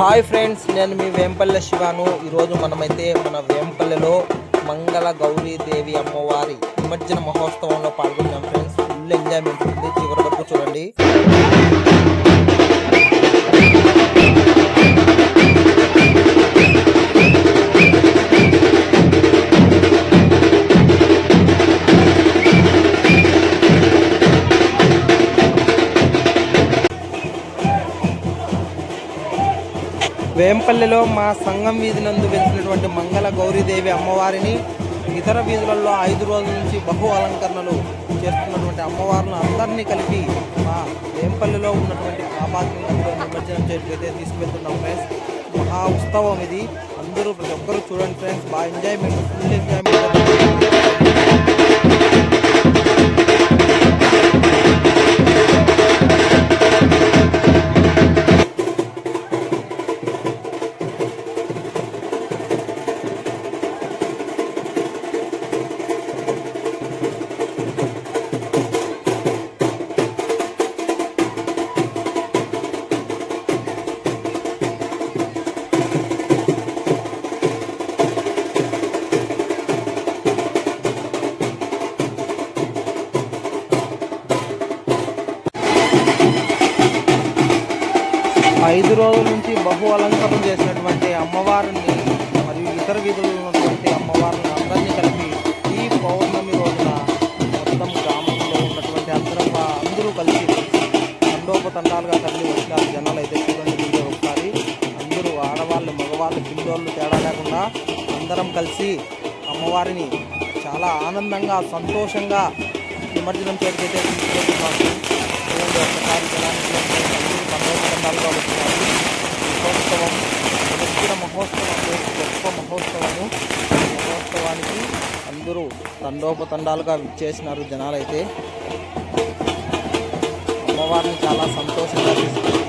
Hi friends నేను మీ వేంపల్లె శివాను. ఈరోజు మనమైతే మన వేంపల్లెలో మంగళ గౌరీ దేవి అమ్మవారి నిమజ్జన మహోత్సవంలో పాల్గొన్నాం ఫ్రెండ్స్. ఫుల్ ఎంజాయ్మెంట్ ఉంది. వేంపల్లిలో మా సంఘం వీధి నందు వెలిసినటువంటి మంగళ గౌరీదేవి అమ్మవారిని ఇతర వీధులలో ఐదు రోజుల నుంచి బహు అలంకరణలు చేస్తున్నటువంటి అమ్మవారిని అందరినీ కలిపి మా వేంపల్లిలో ఉన్నటువంటి కాపాకి నిమజ్జనం చేయడానికి తీసుకువెళ్తున్నాం ఫ్రెండ్స్. మహా ఉత్సవం ఇది. అందరూ ప్రతి ఒక్కరూ చూడండి ఫ్రెండ్స్. బాగా ఎంజాయ్మెంట్. Full enjoyment. ఐదు రోజుల నుంచి బహు అలంకరణ చేసినటువంటి అమ్మవారిని మరియు ఇతర వీధుల్లో ఉన్నటువంటి అమ్మవారిని అందరినీ కలిపి ఈ పౌర్ణమి రోజున మొత్తం గ్రామంలో ఉన్నటువంటి అందరూ అందరూ కలిసి తండోపతండాలుగా తల్లి వచ్చారు జనాలు అయితే చూడండి వీడియో ఒకసారి. అందరూ ఆడవాళ్ళు మగవాళ్ళు పిల్లోళ్ళు తేడా లేకుండా అందరం కలిసి అమ్మవారిని చాలా ఆనందంగా సంతోషంగా నిమజ్జనం చేయడానికి అందరూ తండోపతండాలుగా చేసినారు జనాలైతే. అమ్మవారిని చాలా సంతోషంగా తీసుకుంటున్నారు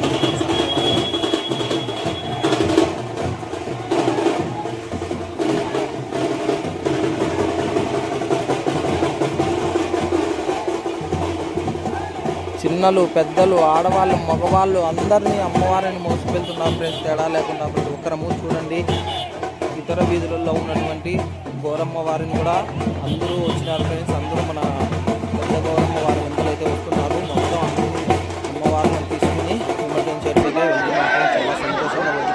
చిన్నలు పెద్దలు ఆడవాళ్ళు మగవాళ్ళు అందరినీ అమ్మవారిని మోసుకెళ్తున్నారు. ఫ్రెండ్స్ తేడా లేకుండా ప్రతి ఒక్కరము చూడండి. ఇతర వీధులలో ఉన్నటువంటి గోరమ్మ వారిని కూడా అందరూ వచ్చినారు ఫ్రెండ్స్ అందరూ మన పెద్ద గోరమ్మ వారి వెంటలు అయితే వస్తున్నారు. మొత్తం అందరూ అమ్మవారిని తీసుకుని నిమజ్జనం చేయడానికి వెళ్తున్నారు friends. చాలా సంతోషంగా ఉంది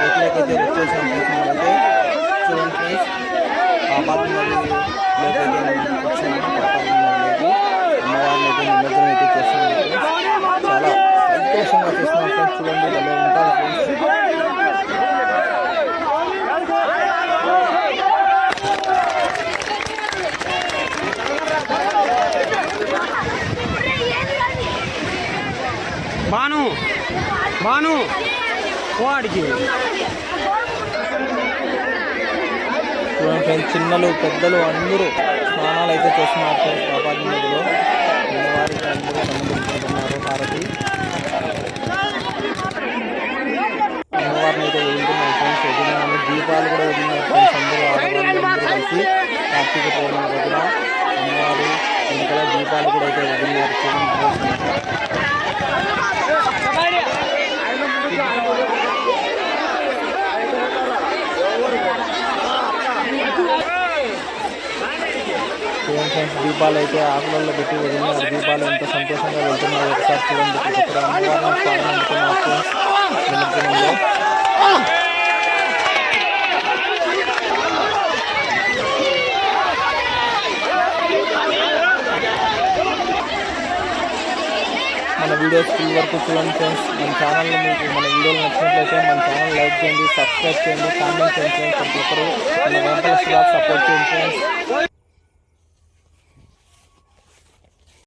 వీటిలోకైతే వచ్చేసాం ఫ్రెండ్స్ మనమైతే చూడండి ఫ్రెండ్స్ కాపాడు నది లోకైతే మనం వచ్చాము కాపాడు నదిలోకి అమ్మవారిని అయితే నిమజ్జనం అయితే చేస్తున్నాం ఫ్రెండ్స్ చాలా సంతోషంగా చేస్తున్నాం ఫ్రెండ్స్ చూడండి భలే ఉంటారు ఫ్రెండ్స్ బాను బాను వాడికి చిన్నలు పెద్దలు అందరూ స్నానాలు అయితే చేస్తున్నారు కాపాడి నదిలో. అమ్మవారికి అందరూ సంబంధించుకుంటున్నారు అమ్మవారిని అయితే వదులుతున్నారు ఫ్రెండ్స్ వదిలినాము దీపాలు కూడా వదిలినారు ఫ్రెండ్స్ అందరూ ఆడవాళ్ళు అందరూ కలిసి కార్తీక పౌర్ణమి రోజున అమ్మవారు ఇంకా దీపాలు కూడా అయితే వదిలినారు చూడండి చూడండి ఫ్రెండ్స్ దీపాలు అయితే ఆకులలో పెట్టి వదిలినారు దీపాలు ఎంత సంతోషంగా వెళ్తున్నారు. ఒకసారి చూడండి ఇక్కడ అమ్మవారిని స్వాగతం ఫ్రెండ్స్ నిమజ్జనంలో. మన వీడియోస్ ఫుల్ వరకు చూడండి ఫ్రెండ్స్ మన ఛానల్ని మీకు మన వీడియోలు నచ్చినట్లయితే మన ఛానల్ లైక్ చేయండి సబ్స్క్రైబ్ చేయండి కామెంట్ చేయండి ఫ్రెండ్స్ ప్రతి ఒక్కరు మన వెంటనే సపోర్ట్ చేయండి ఫ్రెండ్స్